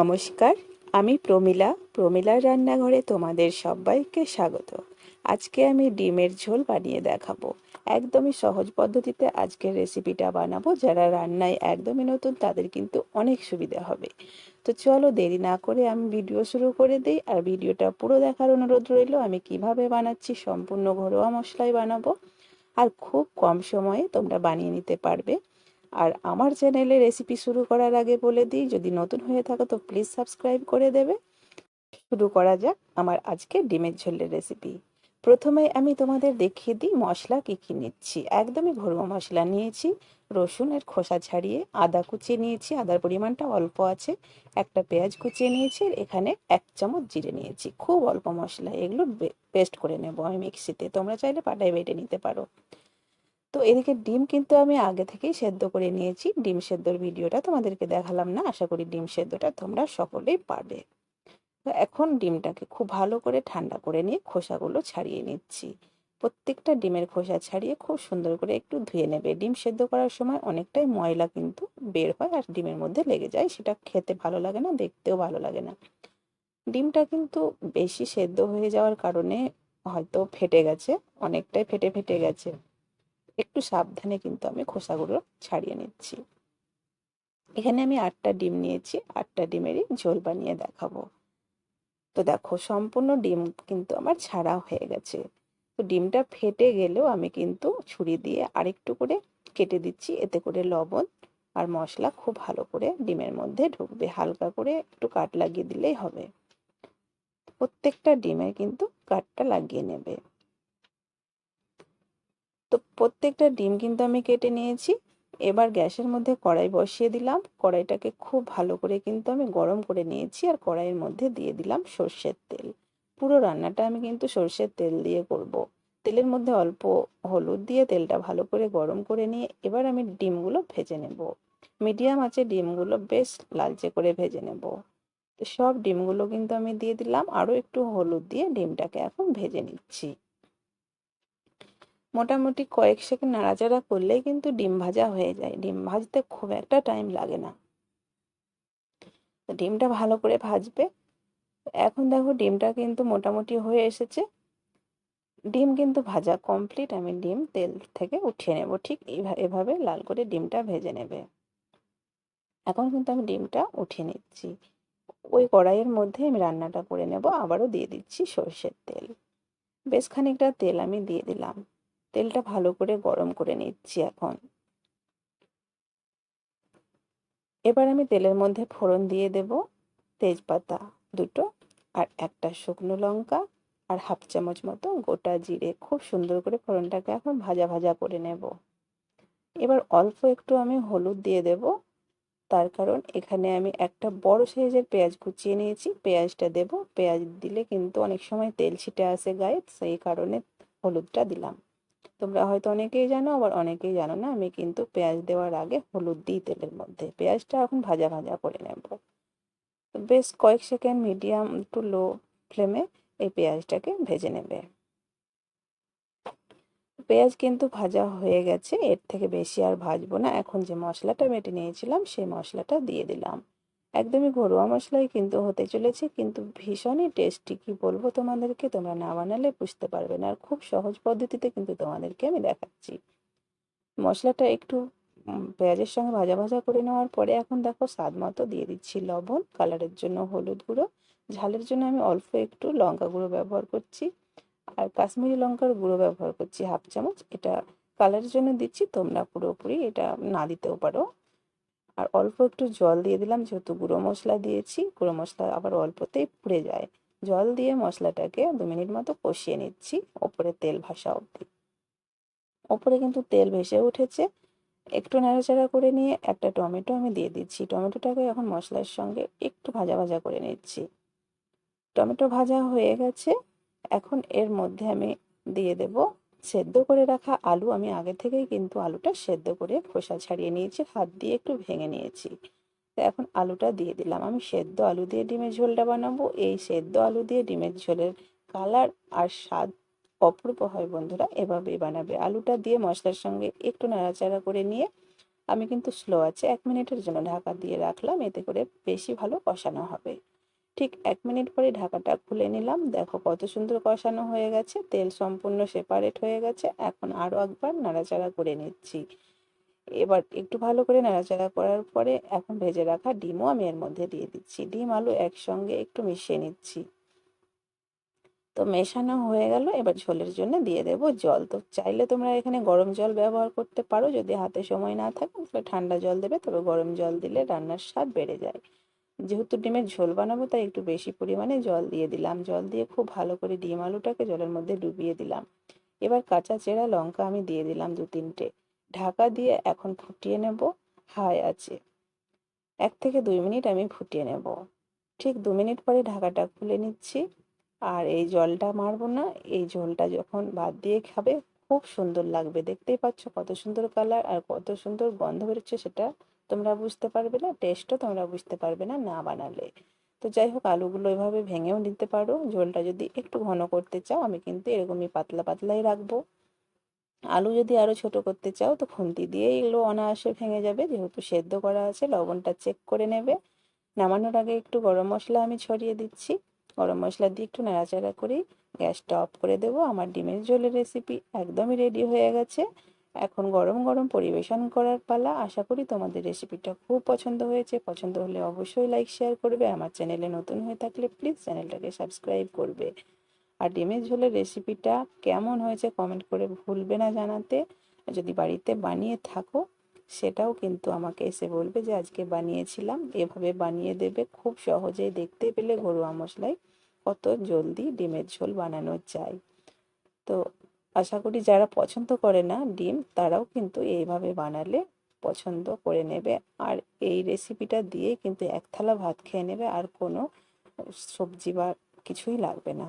নমস্কার, আমি প্রমিলা, প্রমিলার রান্নাঘরে তোমাদের সবাইকে স্বাগত। আজকে আমি ডিমের ঝোল বানিয়ে দেখাবো। একদমই সহজ পদ্ধতিতে আজকের রেসিপিটা বানাবো। যারা রান্নায় একদমই নতুন, তাদের কিন্তু অনেক সুবিধা হবে। তো চলো দেরি না করে আমি ভিডিও শুরু করে দিই। আর ভিডিওটা পুরো দেখার অনুরোধ রইল, আমি কীভাবে বানাচ্ছি সম্পূর্ণ ঘরোয়া মশলায় বানাবো। আর খুব কম সময়ে তোমরা বানিয়ে নিতে পারবে। আর আমার চ্যানেলে রেসিপি শুরু করার আগে বলে দিই, যদি নতুন হয়ে থাকো তো প্লিজ সাবস্ক্রাইব করে দেবে। শুরু করা যাক আমার আজকে ডিমের ঝোলের রেসিপি। প্রথমে আমি তোমাদের দেখিয়ে দিই মশলা কী কী নিচ্ছি। একদমই ঘরোয়া মশলা নিয়েছি, রসুনের খোসা ছাড়িয়ে আদা কুচিয়ে নিয়েছি, আদার পরিমাণটা অল্প আছে, একটা পেঁয়াজ কুচিয়ে নিয়েছি এখানে এক চামচ জিরে নিয়েছি। খুব অল্প মশলা এগুলো পেস্ট করে নেব আমি মিক্সিতে। তোমরা চাইলে পাটায় বেটে নিতে পারো। তো এদিকে ডিম কিন্তু আমি আগে থেকেই সেদ্ধ করে নিয়েছি। ডিম সেদ্ধর ভিডিওটা তোমাদেরকে দেখালাম না। আশা করি ডিম সেদ্ধটা তোমরা সকলেই পারবে। তো এখন ডিমটাকে খুব ভালো করে ঠান্ডা করে নিয়ে খোসাগুলো ছাড়িয়ে নিচ্ছি। প্রত্যেকটা ডিমের খোসা ছাড়িয়ে খুব সুন্দর করে একটু ধুয়ে নেবে। ডিম সেদ্ধ করার সময় অনেকটাই ময়লা কিন্তু বের হয় আর ডিমের মধ্যে লেগে যায়। সেটা খেতে ভালো লাগে না, দেখতেও ভালো লাগে না। ডিমটা কিন্তু বেশি সেদ্ধ হয়ে যাওয়ার কারণে হয়তো ফেটে গেছে, অনেকটাই ফেটে ফেটে গেছে। একটু সাবধানে কিন্তু আমি খোসাগুলো ছাড়িয়ে নিচ্ছি। এখানে আমি আটটা ডিম নিয়েছি, আটটা ডিমেরই ঝোল বানিয়ে দেখাবো। তো দেখো, সম্পূর্ণ ডিম কিন্তু আমার ছাড়া হয়ে গেছে। তো ডিমটা ফেটে গেলেও আমি কিন্তু ছুরি দিয়ে আরেকটু করে কেটে দিচ্ছি, এতে করে লবণ আর মশলা খুব ভালো করে ডিমের মধ্যে ঢুকবে। হালকা করে একটু কাট লাগিয়ে দিলেই হবে। প্রত্যেকটা ডিমের কিন্তু কাটটা লাগিয়ে নেবে। তো প্রত্যেকটা ডিম কিন্তু আমি কেটে নিয়েছি। এবার গ্যাসের মধ্যে কড়াই বসিয়ে দিলাম। কড়াইটাকে খুব ভালো করে কিন্তু আমি গরম করে নিয়েছি আর কড়াইয়ের মধ্যে দিয়ে দিলাম সর্ষের তেল। পুরো রান্নাটা আমি কিন্তু সর্ষের তেল দিয়ে করব। তেলের মধ্যে অল্প হলুদ দিয়ে তেলটা ভালো করে গরম করে নিয়ে এবার আমি ডিমগুলো ভেজে নেব। মিডিয়াম আছে ডিমগুলো বেশ লালচে করে ভেজে নেব। সব ডিমগুলো কিন্তু আমি দিয়ে দিলাম। আরও একটু হলুদ দিয়ে ডিমটাকে এখন ভেজে নিচ্ছি। মোটামুটি কয়েক সেকেন্ড নাড়াচাড়া করলেই কিন্তু ডিম ভাজা হয়ে যায়। ডিম ভাজতে খুব একটা টাইম লাগে না। ডিমটা ভালো করে ভাজবে। এখন দেখো ডিমটা কিন্তু মোটামুটি হয়ে এসেছে। ডিম কিন্তু ভাজা কমপ্লিট আমি ডিম তেল থেকে উঠিয়ে নেব। ঠিক এভাবে লাল করে ডিমটা ভেজে নেবে। এখন কিন্তু আমি ডিমটা উঠিয়ে নিচ্ছি। ওই কড়াইয়ের মধ্যে আমি রান্নাটা করে নেব। আবারও দিয়ে দিচ্ছি সর্ষের তেল। বেশ খানিকটা তেল আমি দিয়ে দিলাম। তেলটা ভালো করে গরম করে নিচ্ছি এখন। এবার আমি তেলের মধ্যে ফোড়ন দিয়ে দেব তেজপাতা দুটো আর একটা শুকনো লঙ্কা আর হাফ চামচ মতো গোটা জিরে। খুব সুন্দর করে ফোড়নটাকে এখন ভাজা ভাজা করে নেব। এবার অল্প একটু আমি হলুদ দিয়ে দেব। তার কারণ এখানে আমি একটা বড় সাইজের পেঁয়াজ কুচিয়ে নিয়েছি। পেঁয়াজটা দেব। পেঁয়াজ দিলে কিন্তু অনেক সময় তেল ছিটে আসে গায়ে, সেই কারণে হলুদটা দিলাম। তোমরা হয়তো অনেকেই জানো, আবার অনেকেই জানো না, আমি কিন্তু পেঁয়াজ দেওয়ার আগে হলুদ দিই তেলের মধ্যে। পেঁয়াজটা এখন ভাজা ভাজা করে নেব। বেশ কয়েক সেকেন্ড মিডিয়াম টু লো ফ্লেমে এই পেঁয়াজটাকে ভেজে নেবে। পেঁয়াজ কিন্তু ভাজা হয়ে গেছে, এর থেকে বেশি আর ভাজবো না। এখন যে মশলাটা বেটে নিয়েছিলাম, সেই মশলাটা দিয়ে দিলাম। একদমই ঘরোয়া মশলাই কিন্তু হতে চলেছে, কিন্তু ভীষণই টেস্টি কি বলব তোমাদেরকে? তোমরা না বানালে বুঝতে পারবে না, আর খুব সহজ পদ্ধতিতে কিন্তু তোমাদেরকে আমি দেখাচ্ছি। মশলাটা একটু পেঁয়াজের সঙ্গে ভাজা ভাজা করে নেওয়ার পরে এখন দেখো স্বাদ মতো দিয়ে দিচ্ছি লবণ, কালারের জন্য হলুদ গুঁড়ো, ঝালের জন্য আমি অল্প একটু লঙ্কা গুঁড়ো ব্যবহার করছি, আর কাশ্মীরি লঙ্কার গুঁড়ো ব্যবহার করছি হাফ চামচ, এটা কালারের জন্য দিচ্ছি, তোমরা পুরোপুরি এটা না দিতেও পারো। আর অল্প একটু জল দিয়ে দিলাম, যেহেতু গুঁড়ো মশলা দিয়েছি, গুঁড়ো মশলা আবার অল্পতেই পুড়ে যায়। জল দিয়ে মশলাটাকে দু মিনিট মতো কষিয়ে নিচ্ছি, ওপরে তেল ভাসা অবধি। ওপরে কিন্তু তেল ভেসে উঠেছে। একটু নাড়াচাড়া করে নিয়ে একটা টমেটো আমি দিয়ে দিচ্ছি। টমেটোটাকে এখন মশলার সঙ্গে একটু ভাজা ভাজা করে নিচ্ছি। টমেটো ভাজা হয়ে গেছে। এখন এর মধ্যে আমি দিয়ে দেব সেদ্ধ করে রাখা আলু আমি আগে থেকেই কিন্তু আলুটা সেদ্ধ করে খোসা ছাড়িয়ে নিয়েছি, হাত দিয়ে একটু ভেঙে নিয়েছি। তো এখন আলুটা দিয়ে দিলাম। আমি সেদ্ধ আলু দিয়ে ডিমের ঝোলটা বানাবো। এই সেদ্ধ আলু দিয়ে ডিমের ঝোলের কালার আর স্বাদ অপূর্ব হয় বন্ধুরা। এভাবেই বানাবে। আলুটা দিয়ে মশলার সঙ্গে একটু নাড়াচাড়া করে নিয়ে আমি কিন্তু স্লো আছে এক মিনিটের জন্য ঢাকা দিয়ে রাখলাম। এতে করে বেশি ভালো কষানো হবে। ঠিক এক মিনিট পরে ঢাকাটা খুলে নিলাম। দেখো কত সুন্দর কষানো হয়ে গেছে, তেল সম্পূর্ণ সেপারেট হয়ে গেছে। এখন আরও একবার নাড়াচাড়া করে নিচ্ছি। এবার একটু ভালো করে নাড়াচাড়া করার পরে এখন ভেজে রাখা ডিমও আমি এর মধ্যে দিয়ে দিচ্ছি। ডিম, আলু একসঙ্গে একটু মিশিয়ে নিচ্ছি। তো মেশানো হয়ে গেল। এবার ঝোলের জন্য দিয়ে দেব জল। তো চাইলে তোমরা এখানে গরম জল ব্যবহার করতে পারো। যদি হাতে সময় না থাকে, তাহলে ঠান্ডা জল দেবে, তবে গরম জল দিলে রান্নার স্বাদ বেড়ে যায়। যেহেতু ডিমের ঝোল বানাবো, তাই একটু বেশি পরিমাণে জল দিয়ে দিলাম। জল দিয়ে খুব ভালো করে ডিম আলুটাকে জলের মধ্যে ডুবিয়ে দিলাম। এবার কাঁচা চেরা লঙ্কা আমি দিয়ে দিলাম দু তিনটে। ঢাকা দিয়ে এখন ফুটিয়ে নেব, হাই আছে। এক থেকে দুই মিনিট আমি ফুটিয়ে নেব। ঠিক দু মিনিট পরে ঢাকাটা খুলে নিচ্ছি। আর এই জলটা মারবো না, এই ঝোলটা যখন ভাত দিয়ে খাবে, খুব সুন্দর লাগবে। দেখতেই পাচ্ছ কত সুন্দর কালার আর কত সুন্দর গন্ধ বেরোচ্ছে সেটা। তোমরা বুঝতে পারবে না টেস্টও তোমরা বুঝতে পারবে না না বানালে। তো যাই হোক, আলুগুলো এভাবে ভেঙেও নিতে পারো। ঝোলটা যদি একটু ঘন করতে চাও, আমি কিন্তু এরকমই পাতলা পাতলাই রাখব। আলু যদি আরও ছোট করতে চাও, তো খুন্তি দিয়ে এগুলো অনায়াসে ভেঙে যাবে। যেহেতু সেদ্ধ করা আছে, লবণটা চেক করে নেবে। নামানোর আগে একটু গরম মশলা আমি ছড়িয়ে দিচ্ছি। গরম মশলা দিয়ে একটু নাড়াচাড়া করি গ্যাসটা অফ করে দেবো। আমার ডিমের ঝোলের রেসিপি একদমই রেডি হয়ে গেছে। এখন গরম গরম পরিবেশন করার পালা আশা করি তোমাদের রেসিপিটা খুব পছন্দ হয়েছে। পছন্দ হলে অবশ্যই লাইক শেয়ার করবে। আমার চ্যানেলে নতুন হয়ে থাকলে প্লিজ চ্যানেলটাকে সাবস্ক্রাইব করবে। আর ডিমের ঝোলের রেসিপিটা কেমন হয়েছে কমেন্ট করে ভুলবে না জানাতে। যদি বাড়িতে বানিয়ে থাকো, সেটাও কিন্তু আমাকে এসে বলবে যে আজকে বানিয়েছিলাম। এভাবে বানিয়ে দেবে, খুব সহজেই দেখতে পেলে ঘরোয়া মশলায় কত জলদি ডিমের ঝোল বানানো যায়। তো আশা করি যারা পছন্দ করে না ডিম, তারাও কিন্তু এইভাবে বানালে পছন্দ করে নেবে। আর এই রেসিপিটা দিয়ে কিন্তু এক থালা ভাত খেয়ে নেবে, আর কোনো সবজি বা কিছুই লাগবে না।